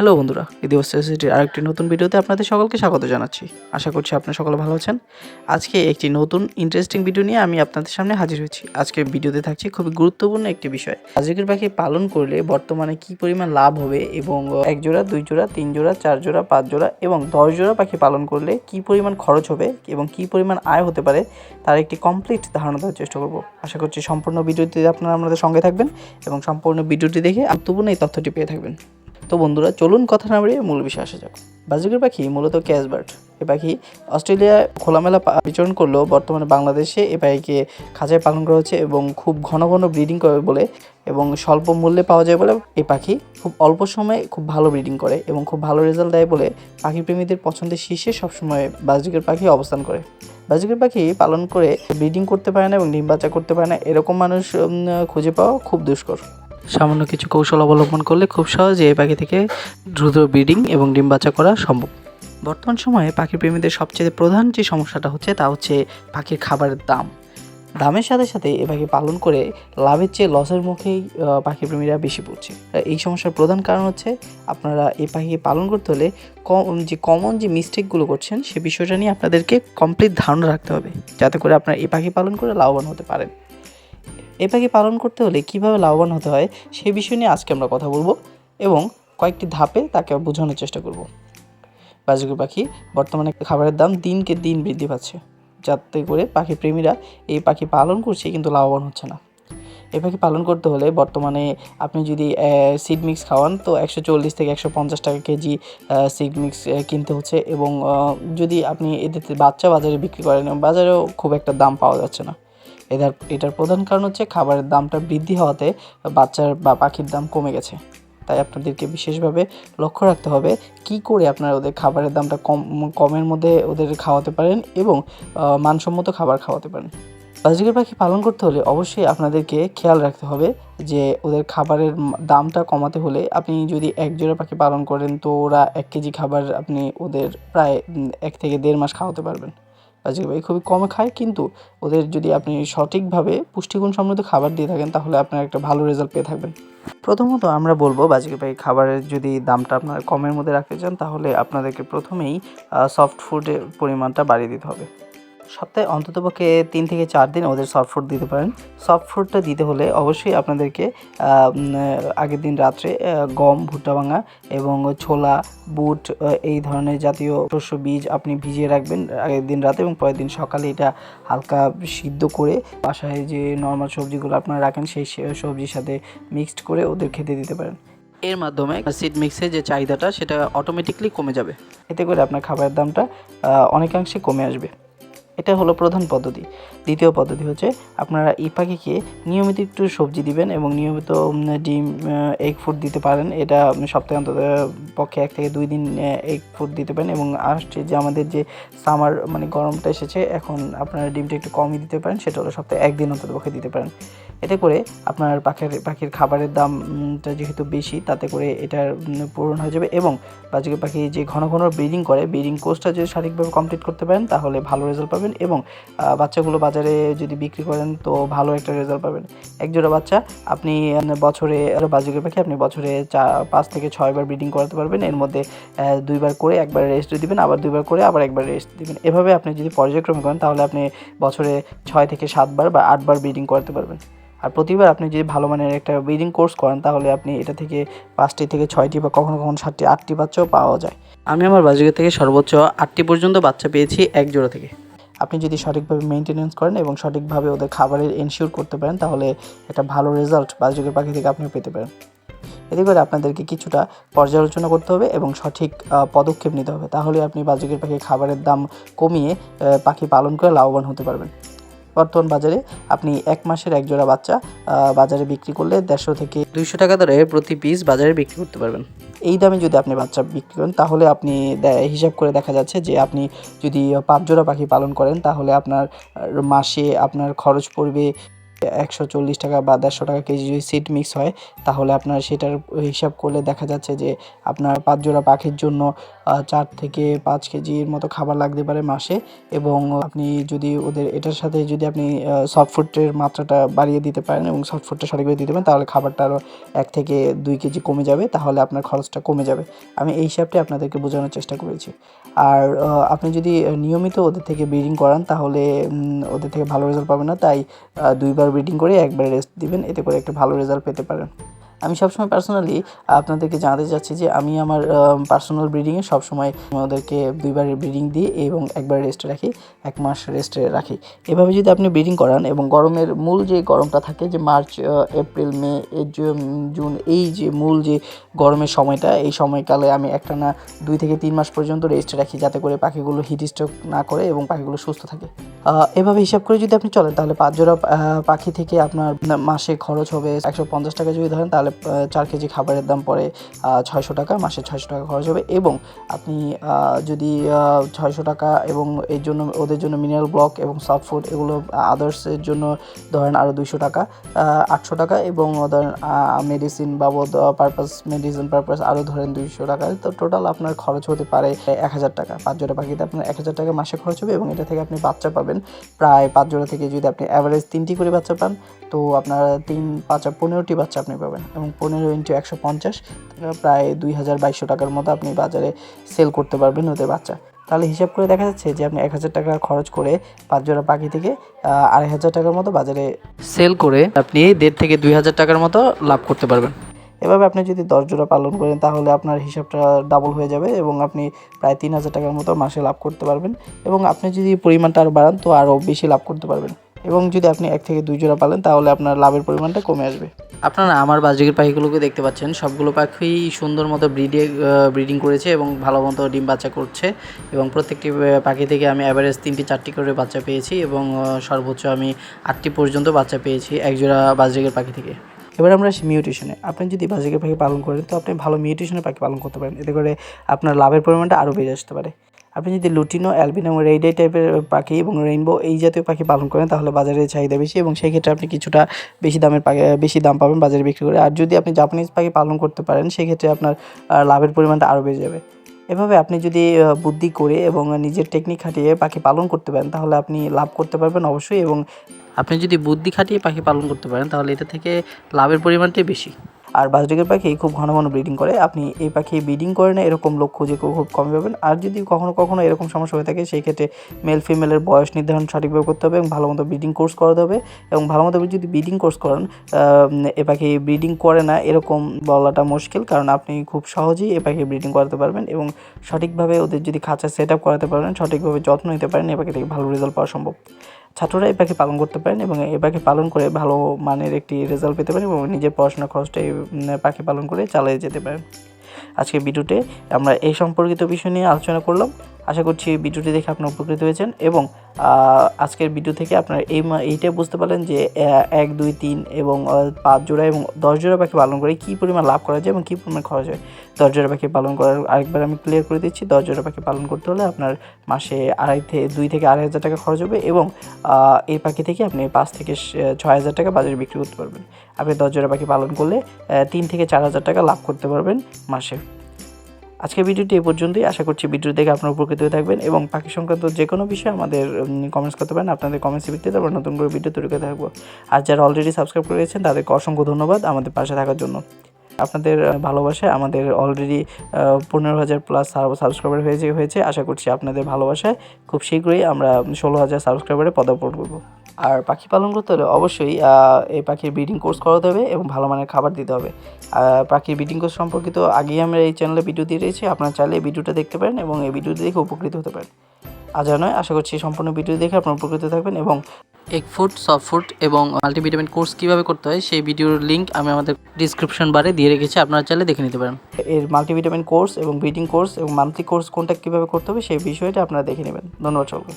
Hello বন্ধুরা ইদিওস সিটির আরেকটি নতুন ভিডিওতে আপনাদের সকলকে স্বাগত জানাচ্ছি। আশা করছি আপনারা সকলে ভালো আছেন। আজকে একটি নতুন ইন্টারেস্টিং ভিডিও নিয়ে আমি আপনাদের সামনে হাজির হয়েছি। আজকের ভিডিওতে থাকছে খুবই গুরুত্বপূর্ণ একটি বিষয়। আজকের পাখি পালন করলে বর্তমানে কি পরিমাণ লাভ হবে এবং এক জোড়া, দুই জোড়া, তিন জোড়া, চার জোড়া, পাঁচ জোড়া এবং দশ জোড়া পাখি পালন করলে কি পরিমাণ খরচ হবে এবং কি পরিমাণ আয় হতে পারে তার একটি কমপ্লিট ধারণা দেওয়ার চেষ্টা করব। আশা করছি সম্পূর্ণ ভিডিওটি আপনারা আমাদের সঙ্গে থাকবেন এবং সম্পূর্ণ ভিডিওটি দেখে গুরুত্বপূর্ণ এই তথ্যটি পেয়ে থাকবেন। তো বন্ধুরা, চলুন কথা না বাড়িয়ে মূল বিষয়ে আসা যাক। বাজিকের পাখি মূলত ক্যাশবার্ড এ পাখি অস্ট্রেলিয়ায় খোলামেলা বিচরণ করলেও বর্তমানে বাংলাদেশে এ পাখিকে খাঁচায় পালন করা হচ্ছে এবং খুব ঘন ঘন ব্রিডিং করে বলে এবং স্বল্প মূল্যে পাওয়া যায় বলে এই পাখি খুব অল্প সময়ে খুব ভালো ব্রিডিং করে এবং খুব ভালো রেজাল্ট দেয় বলে পাখি প্রেমীদের পছন্দের শীর্ষে সবসময় বাজিকের পাখি অবস্থান করে। বাজিকের পাখি পালন করে ব্রিডিং করতে পারে না এবং ডিম বাচ্চা করতে পারে না। এরকম মানুষ খুঁজে পাওয়া খুব দুষ্কর। সামান্য কিছু কৌশল অবলম্বন করলে খুব সহজে এই পাখি থেকে দ্রুত ব্রিডিং এবং ডিম বাচ্চা করা সম্ভব। বর্তমান সময়ে পাখি প্রেমীদের সবচেয়ে প্রধান যে সমস্যাটা হচ্ছে তা হচ্ছে পাখির খাবারের দাম। দামের সাথে সাথে এ পাখি পালন করে লাভের চেয়ে লসের মুখেই পাখি প্রেমীরা বেশি পড়ছে। এই সমস্যার প্রধান কারণ হচ্ছে আপনারা এই পাখিকে পালন করতে হলে কম, যে কমন যে মিস্টেকগুলো করছেন সে বিষয়টা নিয়ে আপনাদেরকে কমপ্লিট ধারণা রাখতে হবে। যাতে করে আপনারা এই পাখি পালন করে লাভবান হতে পারেন। এই পাখি পালন করতে হলে কীভাবে লাভবান হতে হয় সেই বিষয় নিয়ে আজকে আমরা কথা বলব এবং কয়েকটি ধাপে তাকে বোঝানোর চেষ্টা করব। বাজুকি পাখি, বর্তমানে খাবারের দাম দিনকে দিন বৃদ্ধি পাচ্ছে। যাতে করে পাখি প্রেমীরা এই পাখি পালন করছে কিন্তু লাভবান হচ্ছে না। এই পাখি পালন করতে হলে বর্তমানে আপনি যদি সিড মিক্স খাওয়ান তো একশো চল্লিশ থেকে একশো পঞ্চাশ টাকা কেজি সিড মিক্স কিনতে হচ্ছে এবং যদি আপনি এদের বাচ্চা বাজারে বিক্রি করেন, বাজারেও খুব একটা দাম পাওয়া যাচ্ছে না। এটার এটার প্রধান কারণ হচ্ছে খাবারের দামটা বৃদ্ধি হওয়াতে বাচ্চার বা পাখির দাম কমে গেছে। তাই আপনাদেরকে বিশেষভাবে লক্ষ্য রাখতে হবে কি করে আপনারা ওদের খাবারের দামটা কম, কমের মধ্যে ওদের খাওয়াতে পারেন এবং মানসম্মত খাবার খাওয়াতে পারেন। বাজিকের পাখি পালন করতে হলে অবশ্যই আপনাদেরকে খেয়াল রাখতে হবে যে ওদের খাবারের দামটা কমাতে হলে আপনি যদি এক জোড়া পাখি পালন করেন তো ওরা এক কেজি খাবার আপনি ওদের প্রায় এক থেকে দেড় মাস খাওয়াতে পারবেন। বাজিক ভাই খুবই কম খায়, কিন্তু ওদের যদি আপনি সঠিকভাবে পুষ্টিগুণ সমৃদ্ধ খাবার দিয়ে থাকেন, তাহলে আপনার একটা ভালো রেজাল্ট পেয়ে থাকবেন। প্রথমত আমরা বলব বাজিকে ভাই, খাবারের যদি দামটা আপনারা কমের মধ্যে রাখতে চান, তাহলে আপনাদেরকে প্রথমেই সফট ফুডের পরিমাণটা বাড়িয়ে দিতে হবে। সপ্তাহে অন্ততপক্ষে তিন থেকে চার দিন ওদের সফট ফুড দিতে পারেন। সফট ফুডটা দিতে হলে অবশ্যই আপনাদেরকে আগের দিন রাত্রে গম ভুট্টা ভাঙা এবং ছোলা বুট এই ধরনের জাতীয় শস্য বীজ আপনি ভিজিয়ে রাখবেন আগের দিন রাতে এবং পরের দিন সকালে এটা হালকা সিদ্ধ করে বাসায় যে নর্মাল সবজিগুলো আপনারা রাখেন সেই সবজির সাথে মিক্সড করে ওদের খেতে দিতে পারেন। এর মাধ্যমে সিড মিক্সের যে চাহিদাটা সেটা অটোমেটিকলি কমে যাবে। এতে করে আপনার খাবারের দামটা অনেকাংশে কমে আসবে। এটা হলো প্রধান পদ্ধতি। দ্বিতীয় পদ্ধতি হচ্ছে আপনারা এই পাখিকে নিয়মিত একটু সবজি দিবেন এবং নিয়মিত ডিম এগ ফুড দিতে পারেন। এটা সপ্তাহে অন্তত পক্ষে এক থেকে দুই দিন এগ ফুড দিতে পারেন এবং আসছে যে আমাদের যে সামার মানে গরমটা এসেছে, এখন আপনারা ডিমটা একটু কমই দিতে পারেন। সেটা হলো সপ্তাহে একদিন অন্তত পক্ষে দিতে পারেন। এতে করে আপনার পাখির পাখির খাবারের দামটা যেহেতু বেশি, তাতে করে এটার পূরণ হয়ে যাবে এবং বাজিকে পাখি যে ঘন ঘন ব্রিডিং করে, ব্রিডিং কোর্সটা যদি সঠিকভাবে কমপ্লিট করতে পারেন, তাহলে ভালো রেজাল্ট পাবেন এবং বাচ্চাগুলো বাজারে যদি বিক্রি করেন, তো ভালো একটা রেজাল্ট পাবেন। একজোড়া বাচ্চা, আপনি বছরে বাজিকের পাখি, আপনি বছরে চা, পাঁচ থেকে ছয়বার ব্রিডিং করাতে পারবেন। এর মধ্যে দুইবার করে একবার রেস্ট দিবেন, আবার দুইবার করে আবার একবার রেস্ট দিবেন। এভাবে আপনি যদি পর্যায়ক্রমে করেন, তাহলে আপনি বছরে ছয় থেকে সাতবার বা আটবার ব্রিডিং করাতে পারবেন। আর প্রতিবার আপনি যদি ভালো মানের একটা ব্রিডিং কোর্স করেন তাহলে আপনি এটা থেকে পাঁচটি থেকে ছয়টি বা কখনো কখনো সাতটি আটটি বাচ্চাও পাওয়া যায়। আমি আমার বাজিকে থেকে সর্বোচ্চ আটটি পর্যন্ত বাচ্চা পেয়েছি এক জোড়া থেকে। আপনি যদি সঠিকভাবে মেনটেনেন্স করেন এবং সঠিকভাবে ওদের খাবারের এনশিওর করতে পারেন তাহলে একটা ভালো রেজাল্ট বাজিকের পাখি থেকে আপনি পেতে পারেন। এতে করে আপনাদেরকে কিছুটা পর্যালোচনা করতে হবে এবং সঠিক পদক্ষেপ নিতে হবে। তাহলে আপনি বাজিকের পাখি খাবারের দাম কমিয়ে পাখি পালন করে লাভবান হতে পারবেন। বর্তমান বাজারে আপনি এক মাসের এক জোড়া বাচ্চা বাজারে বিক্রি করলে দেড়শো থেকে দুইশো টাকা দরে প্রতি পিস বাজারে বিক্রি করতে পারবেন। এই দামে যদি আপনি বাচ্চা বিক্রি করেন, তাহলে আপনি হিসাব করে দেখা যাচ্ছে যে আপনি যদি পাঁচ জোড়া পাখি পালন করেন, তাহলে আপনার মাসে আপনার খরচ পড়বে একশো চল্লিশ টাকা বা দেড়শো টাকা কেজি যদি সিড মিক্স হয় তাহলে আপনার সেটার হিসাব করলে দেখা যাচ্ছে যে আপনার পাঁচ জোড়া পাখির জন্য চার থেকে পাঁচ কেজির মতো খাবার লাগতে পারে মাসে এবং আপনি যদি ওদের এটার সাথে যদি আপনি সফট ফুডের মাত্রাটা বাড়িয়ে দিতে পারেন এবং সফট ফুডটা সঠিকভাবে দিতে পারেন তাহলে খাবারটা আরও এক থেকে দুই কেজি কমে যাবে তাহলে আপনার খরচটা কমে যাবে। আমি এই হিসাবটা আপনাদেরকে বোঝানোর চেষ্টা করেছি। আর আপনি যদি নিয়মিত ওদের থেকে ব্রিডিং করান তাহলে ওদের থেকে ভালো রেজাল্ট পাবেন না তাই আহ, দুইবার ব্রিডিং করে একবার রেস্ট দিবেন, এতে করে একটা ভালো রেজাল্ট পেতে পারেন। আমি সবসময় পার্সোনালি আপনাদেরকে জানাতে চাচ্ছি যে আমি আমার পার্সোনাল ব্রিডিংয়ে সবসময় ওদেরকে দুইবার ব্রিডিং দিই এবং একবার রেস্টে রাখি, এক মাস রেস্টে রাখি। এভাবে যদি আপনি ব্রিডিং করান এবং গরমের মূল যে গরমটা থাকে, যে মার্চ এপ্রিল, মে জুন, এই যে মূল যে গরমের সময়টা, এই সময়কালে আমি একটানা দুই থেকে তিন মাস পর্যন্ত রেস্টে রাখি, যাতে করে পাখিগুলো হিট স্ট্রোক না করে এবং পাখিগুলো সুস্থ থাকে। এভাবে হিসাব করে যদি আপনি চলেন, তাহলে পাঁচ জোড়া পাখি থেকে আপনার মাসে খরচ হবে একশো পঞ্চাশ টাকা যদি ধরেন, তাহলে চার কেজি খাবারের দাম পড়ে ছয়শো টাকা, মাসে ছয়শো টাকা খরচ হবে। এবং আপনি যদি ছয়শো টাকা এবং এর জন্য, ওদের জন্য মিনারেল ব্লক এবং সফট ফুড এগুলো আদার্সের জন্য ধরেন আরও দুইশো টাকা আটশো টাকা এবং ধরেন মেডিসিন বাবদ পারপাস মেডিসিন পারপাস আরও ধরেন দুইশো টাকা, তো টোটাল আপনার খরচ হতে পারে এক হাজার টাকা। পাঁচ জোড়া পাখিতে আপনার এক হাজার টাকা মাসে খরচ হবে এবং এটা থেকে আপনি বাচ্চা পাবেন। প্রায় পাঁচ জোড়া থেকে যদি আপনি অ্যাভারেজ তিনটি করে বাচ্চা পান, তো আপনার তিন, পাঁচ পনেরোটি বাচ্চা আপনি পাবেন এবং পনেরো ইন্টু একশো পঞ্চাশ প্রায় দুই হাজার বাইশশো টাকার মতো আপনি বাজারে সেল করতে পারবেন ওদের বাচ্চা। তাহলে হিসাব করে দেখা যাচ্ছে যে আপনি এক হাজার টাকা খরচ করে পাঁচ জোড়া পাখি থেকে আড়াই হাজার টাকার মতো বাজারে সেল করে আপনি দেড় থেকে দুই হাজার টাকার মতো লাভ করতে পারবেন। এভাবে আপনি যদি দশ জোড়া পালন করেন, তাহলে আপনার হিসাবটা ডাবল হয়ে যাবে এবং আপনি প্রায় তিন হাজার টাকার মতো মাসে লাভ করতে পারবেন এবং আপনি যদি পরিমাণটা আরও বাড়ান, তো আরও বেশি লাভ করতে পারবেন। এবং যদি আপনি এক থেকে দুই জোড়া পালেন, তাহলে আপনার লাভের পরিমাণটা কমে আসবে। আপনারা আমার বাজরিকের পাখিগুলোকে দেখতে পাচ্ছেন। সবগুলো পাখি সুন্দর মতো ব্রিডে ব্রিডিং করেছে এবং ভালো মতো ডিম বাচ্চা করছে এবং প্রত্যেকটি পাখি থেকে আমি অ্যাভারেজ তিনটি, চারটি করে বাচ্চা পেয়েছি এবং সর্বোচ্চ আমি আটটি পর্যন্ত বাচ্চা পেয়েছি একজোড়া বাজরিকের পাখি থেকে। এবার আমরা আসি মিউটেশনে। আপনি যদি বাজিকের পাখি পালন করেন, তো আপনি ভালো মিউটেশনের পাখি পালন করতে পারেন। এতে করে আপনার লাভের পরিমাণটা আরও বেড়ে আসতে পারে। আপনি যদি লুটিনো, অ্যালবিনো এবং রেইডাই টাইপের পাখি এবং রেইনবো এই জাতীয় পাখি পালন করেন, তাহলে বাজারে চাহিদা বেশি এবং সেই ক্ষেত্রে আপনি কিছুটা বেশি দামের পাখি, বেশি দাম পাবেন বাজারে বিক্রি করে। আর যদি আপনি জাপানিজ পাখি পালন করতে পারেন সেক্ষেত্রে আপনার লাভের পরিমাণটা আরও বেড়ে যাবে। এভাবে আপনি যদি বুদ্ধি করে এবং নিজের টেকনিক খাটিয়ে পাখি পালন করতে পারেন, তাহলে আপনি লাভ করতে পারবেন অবশ্যই এবং আপনি যদি বুদ্ধি খাটিয়ে পাখি পালন করতে পারেন, তাহলে এটা থেকে লাভের পরিমাণটাই বেশি। আর বাজরিকের পাখি খুব ঘন ঘন ব্রিডিং করে, আপনি এই পাখি ব্রিডিং করে না, এরকম লোক খুঁজে খুব কমই পাবেন। আর যদি কখনো কখনো এরকম সমস্যা হয়ে থাকে, সেই ক্ষেত্রে মেল ফিমেলের বয়স নির্ধারণ সঠিকভাবে করতে হবে এবং ভালো মতো ব্রিডিং কোর্স করাতে হবে। এবং ভালো মতো যদি ব্রিডিং কোর্স করেন এ পাখি ব্রিডিং করে না, এরকম বলাটা মুশকিল। কারণ আপনি খুব সহজেই এ পাখি ব্রিডিং করাতে পারবেন এবং সঠিকভাবে ওদের যদি খাঁচা সেট আপ করাতে পারেন, সঠিকভাবে যত্ন নিতে পারেন, এ পাখি থেকে ভালো রেজাল্ট পাওয়া সম্ভব। ছাত্ররা এই পাখি পালন করতে পারেন এবং এই পাখি পালন করে ভালো মানের একটি রেজাল্ট পেতে পারেন এবং নিজের পড়াশোনা খরচটা এই পাখি পালন করে চালিয়ে যেতে পারেন। আজকে ভিডিওতে আমরা এই সম্পর্কিত বিষয় নিয়ে আলোচনা করলাম। আশা করছি ভিডিওটি দেখে আপনারা উপকৃত হয়েছেন এবং আজকের ভিডিও থেকে আপনারা এই এইটাই বুঝতে পারলেন যে এক, দুই, তিন এবং পাঁচ জোড়া এবং দশ জোড়া পাখি পালন করে কী পরিমাণ লাভ করা যায় এবং কী পরিমাণ খরচ হয়। দশ জোড়া পাখি পালন করার আরেকবার আমি ক্লিয়ার করে দিচ্ছি, দশ জোড়া পাখি পালন করতে হলে আপনার মাসে আড়াই থেকে দুই থেকে আড়াই হাজার টাকা খরচ হবে এবং এই পাখি থেকে আপনি পাঁচ থেকে ছয় হাজার টাকা বাজারে বিক্রি করতে পারবেন। আপনি দশ জোড়া পাখি পালন করলে তিন থেকে চার হাজার টাকা লাভ করতে পারবেন মাসে। আজকের ভিডিওটি এই পর্যন্তই। আশা করছি ভিডিও দেখে আপনারা উপকৃত হয়ে থাকবেন এবং পাখি সংক্রান্ত যে কোনো বিষয়ে আমাদের কমেন্টস করতে পারেন। আপনাদের কমেন্টসের ভিত্তিতে আমরা নতুন করে ভিডিও তৈরি করে থাকব। আর যারা অলরেডি সাবস্ক্রাইব করে গেছেন, তাদেরকে অসংখ্য ধন্যবাদ আমাদের পাশে থাকার জন্য। আপনাদের ভালোবাসায় আমাদের অলরেডি পনেরো হাজার প্লাস সাবস্ক্রাইবার হয়েছে হয়েছে। আশা করছি আপনাদের ভালোবাসায় খুব শীঘ্রই আমরা ষোলো হাজার সাবস্ক্রাইবারে পদার্পণ করব। আর পাখি পালন করতে হলে অবশ্যই এই পাখির ব্রিডিং কোর্স করাতে হবে এবং ভালো মানের খাবার দিতে হবে। আর পাখির ব্রিডিং কোর্স সম্পর্কিত আগেই আমরা এই চ্যানেলে ভিডিও দিয়ে দিয়েছি, আপনারা চাইলে এই ভিডিওটা দেখতে পারেন এবং এই ভিডিওটি দেখে উপকৃত হতে পারেন। আজ নয়, আশা করছি সম্পূর্ণ ভিডিও দেখে আপনারা উপকৃত থাকবেন এবং এক ফুট সফট ফুট এবং মাল্টিভিটামিন কোর্স কীভাবে করতে হয়, সেই ভিডিওর লিঙ্ক আমি আমাদের ডিসক্রিপশন বারে দিয়ে রেখেছি, আপনারা চাইলে দেখে নিতে পারেন। এর মাল্টিভিটামিন কোর্স এবং ব্রিডিং কোর্স এবং মান্থলি কোর্স কোনটা কীভাবে করতে হবে, সেই বিষয়টা আপনারা দেখে নেবেন। ধন্যবাদ সকলকে।